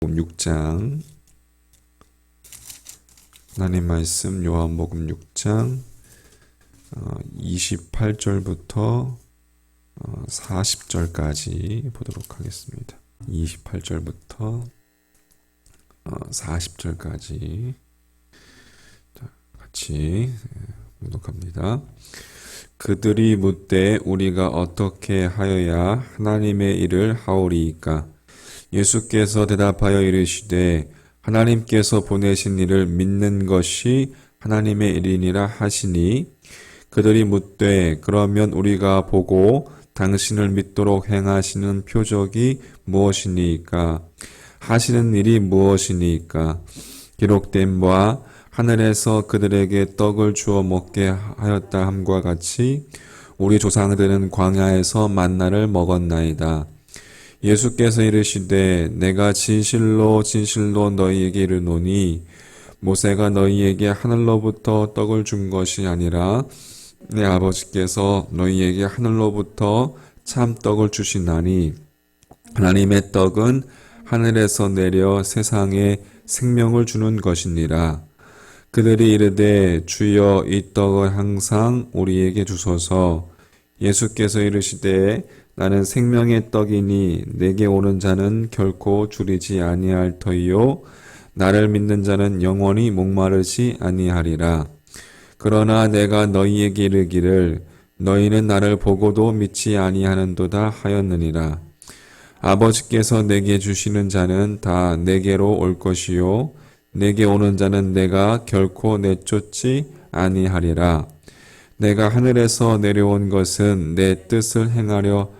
6장 하나님 말씀 요한복음 6장 28절부터 40절까지 보도록 하겠습니다. 28절부터 40절까지 같이 교독합니다. 그들이 묻되 우리가 어떻게 하여야 하나님의 일을 하오리이까 예수께서 대답하여 이르시되 하나님께서 보내신 일을 믿는 것이 하나님의 일이니라 하시니 그들이 묻되 그러면 우리가 보고 당신을 믿도록 행하시는 표적이 무엇이니까 하시는 일이 무엇이니까 기록된 바 하늘에서 그들에게 떡을 주어 먹게 하였다 함과 같이 우리 조상들은 광야에서 만나를 먹었나이다. 예수께서 이르시되 내가 진실로 진실로 너희에게 이르노니 모세가 너희에게 하늘로부터 떡을 준 것이 아니라 내 아버지께서 너희에게 하늘로부터 참 떡을 주시나니 하나님의 떡은 하늘에서 내려 세상에 생명을 주는 것이니라. 그들이 이르되 주여 이 떡을 항상 우리에게 주소서. 예수께서 이르시되 나는 생명의 떡이니 내게 오는 자는 결코 줄이지 아니할 터이요. 나를 믿는 자는 영원히 목마르지 아니하리라. 그러나 내가 너희에게 이르기를 너희는 나를 보고도 믿지 아니하는도다 하였느니라. 아버지께서 내게 주시는 자는 다 내게로 올 것이요. 내게 오는 자는 내가 결코 내쫓지 아니하리라. 내가 하늘에서 내려온 것은 내 뜻을 행하려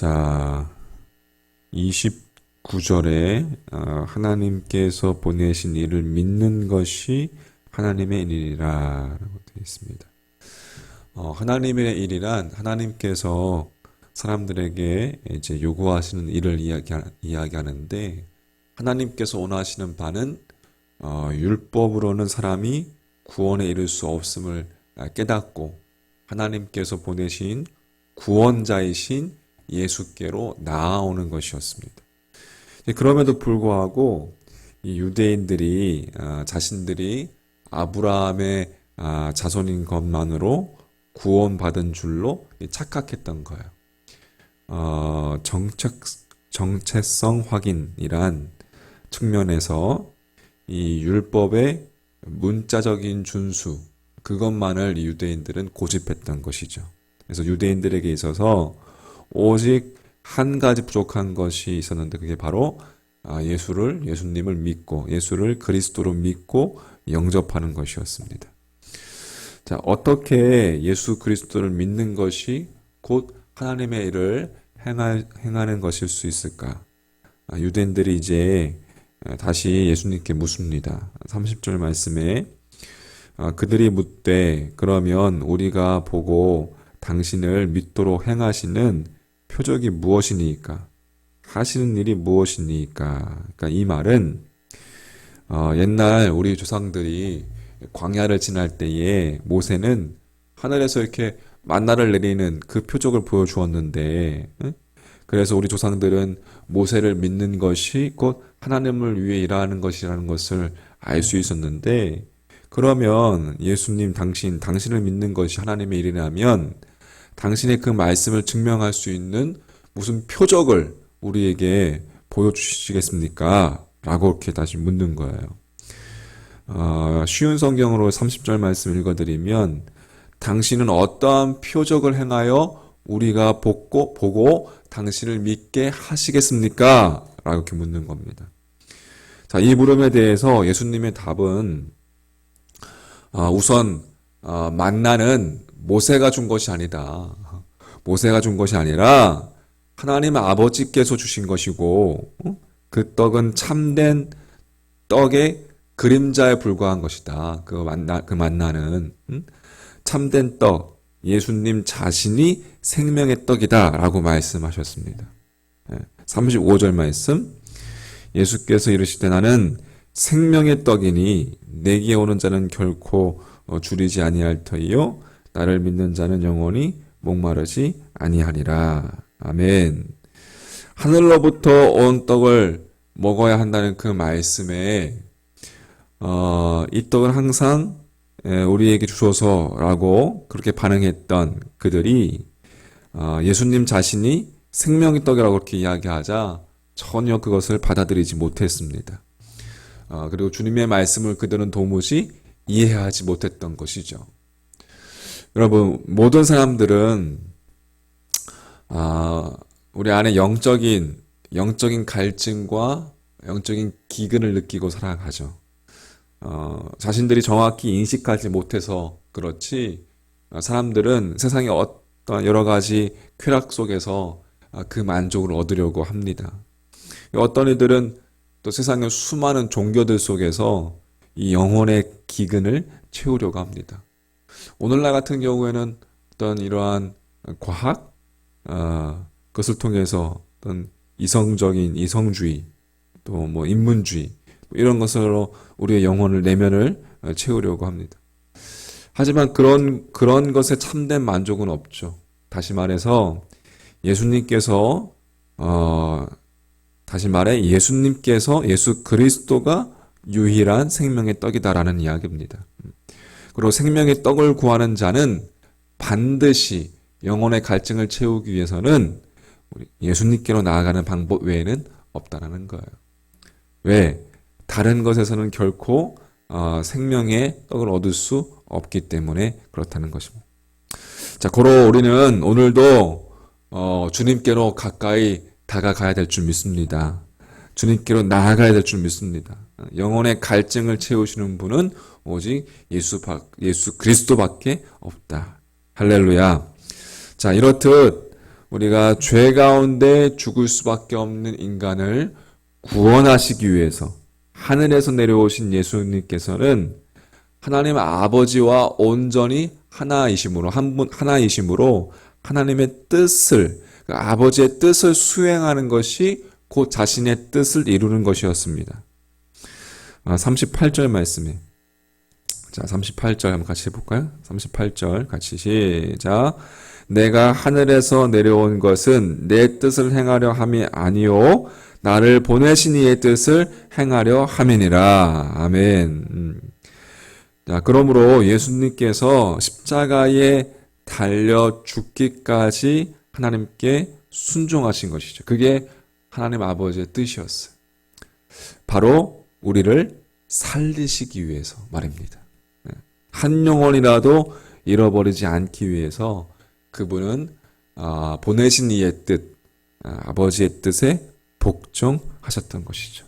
자, 29절에 어, 하나님께서 보내신 일을 믿는 것이 하나님의 일이라고 되어 있습니다. 어, 하나님의 일이란 하나님께서 사람들에게 이제 요구하시는 일을 이야기, 이야기하는데 하나님께서 원하시는 바는 어, 율법으로는 사람이 구원에 이를 수 없음을 깨닫고 하나님께서 보내신 구원자이신 예수께로 나아오는 것이었습니다. 그럼에도 불구하고 이 유대인들이 아, 자신들이 아브라함의 아, 자손인 것만으로 구원받은 줄로 착각했던 거예요. 어, 정책, 정체성 확인이란 측면에서 이 율법의 문자적인 준수, 그것만을 유대인들은 고집했던 것이죠. 그래서 유대인들에게 있어서 오직 한 가지 부족한 것이 있었는데 그게 바로 아, 예수를 예수님을 믿고 예수를 그리스도로 믿고 영접하는 것이었습니다. 자, 어떻게 예수 그리스도를 믿는 것이 곧 하나님의 일을 행하는 것일 수 있을까? 아, 유대인들이 이제 다시 예수님께 묻습니다. 30절 말씀에 아, 그들이 묻되 그러면 우리가 보고 당신을 믿도록 행하시는 표적이 무엇이니까? 하시는 일이 무엇이니까? 그러니까 이 말은 어, 옛날 우리 조상들이 광야를 지날 때에 모세는 하늘에서 이렇게 만나를 내리는 그 표적을 보여주었는데, 응? 그래서 우리 조상들은 모세를 믿는 것이 곧 하나님을 위해 일하는 것이라는 것을 알 수 있었는데, 그러면 예수님 당신, 당신을 믿는 것이 하나님의 일이라면 당신의 그 말씀을 증명할 수 있는 무슨 표적을 우리에게 보여주시겠습니까? 라고 이렇게 다시 묻는 거예요. 어, 쉬운 성경으로 30절 말씀 읽어드리면 당신은 어떠한 표적을 행하여 우리가 보고, 보고 당신을 믿게 하시겠습니까? 라고 이렇게 묻는 겁니다. 자, 이 물음에 대해서 예수님의 답은 어, 우선 어, 만나는 모세가 준 것이 아니다. 모세가 준 것이 아니라 하나님 아버지께서 주신 것이고 그 떡은 참된 떡의 그림자에 불과한 것이다. 그 만나 그 만나는 음? 참된 떡 예수님 자신이 생명의 떡이다라고 말씀하셨습니다. 35절 말씀 예수께서 이르시되 나는 생명의 떡이니 내게 오는 자는 결코 어, 줄이지 아니할 터이요 나를 믿는 자는 영원히 목마르지 아니하리라. 아멘. 하늘로부터 온 떡을 먹어야 한다는 그 말씀에 어, 이 떡은 항상 에, 우리에게 주소서라고 그렇게 반응했던 그들이 어, 예수님 자신이 생명의 떡이라고 그렇게 이야기하자 전혀 그것을 받아들이지 못했습니다. 어, 그리고 주님의 말씀을 그들은 도무지 이해하지 못했던 것이죠. 여러분, 모든 사람들은, 아, 우리 안에 영적인, 영적인 갈증과 영적인 기근을 느끼고 살아가죠. 어, 자신들이 정확히 인식하지 못해서 그렇지, 어, 사람들은 세상의 어떤 여러 가지 쾌락 속에서 아, 그 만족을 얻으려고 합니다. 어떤 이들은 또 세상의 수많은 종교들 속에서 이 영혼의 기근을 채우려고 합니다. 오늘날 같은 경우에는 어떤 이러한 과학, 어, 그것을 통해서 어떤 이성적인 이성주의, 또 뭐 인문주의, 이런 것으로 우리의 영혼을 내면을 어, 채우려고 합니다. 하지만 그런, 그런 것에 참된 만족은 없죠. 다시 말해서 예수님께서, 어, 다시 말해 예수님께서 예수 그리스도가 유일한 생명의 떡이다라는 이야기입니다. 그리고 생명의 떡을 구하는 자는 반드시 영혼의 갈증을 채우기 위해서는 예수님께로 나아가는 방법 외에는 없다라는 거예요. 왜? 다른 것에서는 결코 어, 생명의 떡을 얻을 수 없기 때문에 그렇다는 것입니다. 자, 고로 우리는 오늘도 어, 주님께로 가까이 다가가야 될 줄 믿습니다. 주님께로 나아가야 될 줄 믿습니다. 영혼의 갈증을 채우시는 분은 오직 예수, 예수 그리스도밖에 없다. 할렐루야. 자, 이렇듯 우리가 죄 가운데 죽을 수밖에 없는 인간을 구원하시기 위해서 하늘에서 내려오신 예수님께서는 하나님 아버지와 온전히 하나이심으로 한 분 하나이심으로 하나님의 뜻을 그 아버지의 뜻을 수행하는 것이 곧 자신의 뜻을 이루는 것이었습니다. 아, 38절 말씀에 자, 38절 한번 같이 해볼까요? 38절 같이 시작. 내가 하늘에서 내려온 것은 내 뜻을 행하려 함이 아니요 나를 보내신 이의 뜻을 행하려 함이니라. 아멘. 음. 자, 그러므로 예수님께서 십자가에 달려 죽기까지 하나님께 순종하신 것이죠. 그게 하나님 아버지의 뜻이었어요. 바로 우리를 살리시기 위해서 말입니다. 네. 한 영혼이라도 잃어버리지 않기 위해서 그분은 아, 보내신 이의 뜻, 아, 아버지의 뜻에 복종하셨던 것이죠.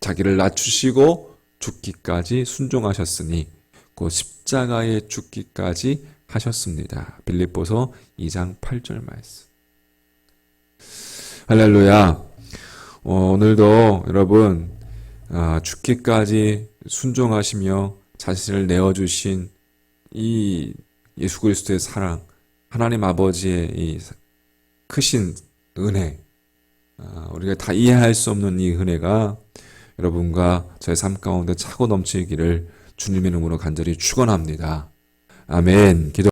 자기를 낮추시고 죽기까지 순종하셨으니 그 십자가에 죽기까지 하셨습니다. 빌립보서 2장 8절 말씀. 할렐루야. 어, 오늘도 여러분 아, 죽기까지 순종하시며 자신을 내어주신 이 예수 그리스도의 사랑, 하나님 아버지의 이 크신 은혜, 아, 우리가 다 이해할 수 없는 이 은혜가 여러분과 저의 삶 가운데 차고 넘치기를 주님의 이름으로 간절히 축원합니다. 아멘. 기도